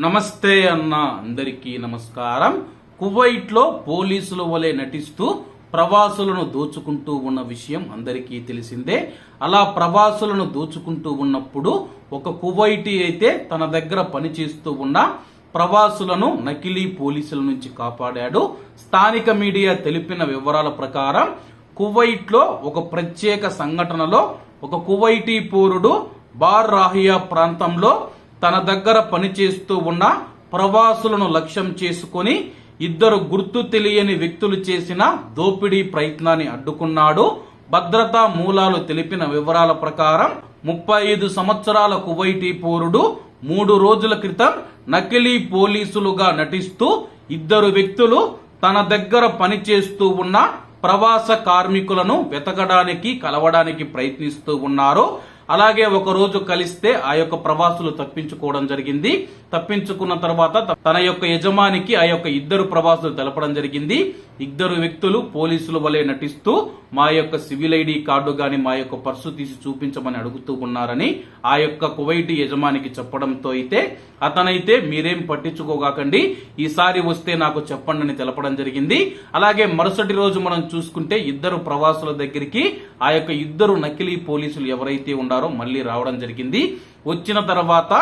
నమస్తే అన్న అందరికీ నమస్కారం. కువైట్లో పోలీసుల వలె నటిస్తూ ప్రవాసులను దోచుకుంటూ ఉన్న విషయం అందరికీ తెలిసిందే. అలా ప్రవాసులను దోచుకుంటూ ఉన్నప్పుడు ఒక కువైటీ అయితే తన దగ్గర పనిచేస్తూ ఉన్న ప్రవాసులను నకిలీ పోలీసుల నుంచి కాపాడాడు. స్థానిక మీడియా తెలిపిన వివరాల ప్రకారం కువైట్లో ఒక ప్రత్యేక సంఘటనలో ఒక కువైటీ పౌరుడు బార్ రాహియా ప్రాంతంలో తన దగ్గర పనిచేస్తూ ఉన్న ప్రవాసులను లక్ష్యం చేసుకొని ఇద్దరు గుర్తు తెలియని వ్యక్తులు చేసిన దోపిడీ ప్రయత్నాన్ని అడ్డుకున్నాడు. భద్రతా మూలాలు తెలిపిన వివరాల ప్రకారం ముప్పై ఐదు సంవత్సరాల కువైటీ పౌరుడు మూడు రోజుల క్రితం నకిలీ పోలీసులుగా నటిస్తూ ఇద్దరు వ్యక్తులు తన దగ్గర పనిచేస్తూ ఉన్న ప్రవాస కార్మికులను వెతకడానికి కలవడానికి ప్రయత్నిస్తూ ఉన్నారు. అలాగే ఒక రోజు కలిస్తే ఆ యొక్క ప్రవాసులు తప్పించుకోవడం జరిగింది. తప్పించుకున్న తర్వాత తన యొక్క యజమానికి ఆ యొక్క ఇద్దరు ప్రవాసులు తెలపడం జరిగింది. ఇద్దరు వ్యక్తులు పోలీసుల వలె నటిస్తూ మా యొక్క సివిల్ ఐడి కార్డు గాని మా యొక్క పర్సు తీసి చూపించమని అడుగుతూ ఉన్నారని ఆ యొక్క కువైటి యజమానికి చెప్పడంతో అయితే అతనైతే మీరేం పట్టించుకోగాకండి. ఈసారి వస్తే నాకు చెప్పండి అని తెలపడం జరిగింది. అలాగే మరుసటి రోజు మనం చూసుకుంటే ఇద్దరు ప్రవాసుల దగ్గరికి ఆ యొక్క ఇద్దరు నకిలీ పోలీసులు ఎవరైతే ఉన్నారు మళ్ళీ రావడం జరిగింది. వచ్చిన తర్వాత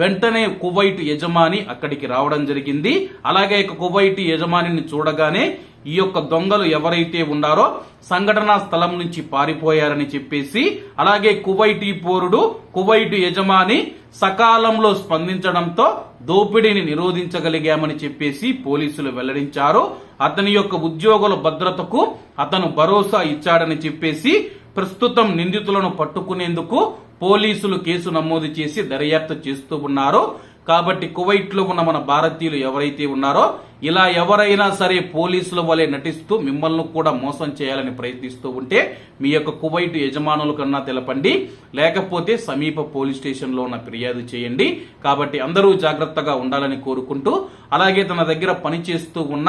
వెంటనే కువైట్ యజమాని అక్కడికి రావడం జరిగింది. అలాగే ఇక కువైట్ యజమానిని చూడగానే ఈ యొక్క దొంగలు ఎవరైతే ఉన్నారో సంఘటనా స్థలం నుంచి పారిపోయారని చెప్పేసి అలాగే కువైటీ పోరుడు కువైట్ యజమాని సకాలంలో స్పందించడంతో దోపిడీని నిరోధించగలిగామని చెప్పేసి పోలీసులు వెల్లడించారు. అతని యొక్క ఉద్యోగుల భద్రతకు అతను భరోసా ఇచ్చాడని చెప్పేసి ప్రస్తుతం నిందితులను పట్టుకునేందుకు పోలీసులు కేసు నమోదు చేసి దర్యాప్తు చేస్తూ ఉన్నారు. కాబట్టి కువైట్లో ఉన్న మన భారతీయులు ఎవరైతే ఉన్నారో ఇలా ఎవరైనా సరే పోలీసుల వలె నటిస్తూ మిమ్మల్ని కూడా మోసం చేయాలని ప్రయత్నిస్తూ ఉంటే మీ యొక్క కువైట్ యజమానుల కన్నా తెలపండి. లేకపోతే సమీప పోలీస్ స్టేషన్లో ఉన్న ఫిర్యాదు చేయండి. కాబట్టి అందరూ జాగ్రత్తగా ఉండాలని కోరుకుంటూ అలాగే తన దగ్గర పనిచేస్తూ ఉన్న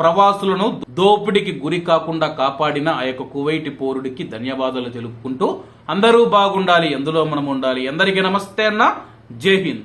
ప్రవాసులను దోపిడికి గురి కాకుండా కాపాడిన ఆ యొక్క కువైటి పౌరుడికి ధన్యవాదాలు తెలుపుకుంటూ అందరూ బాగుండాలి ఎందులో మనం ఉండాలి అందరికీ నమస్తే అన్న. జై హింద్.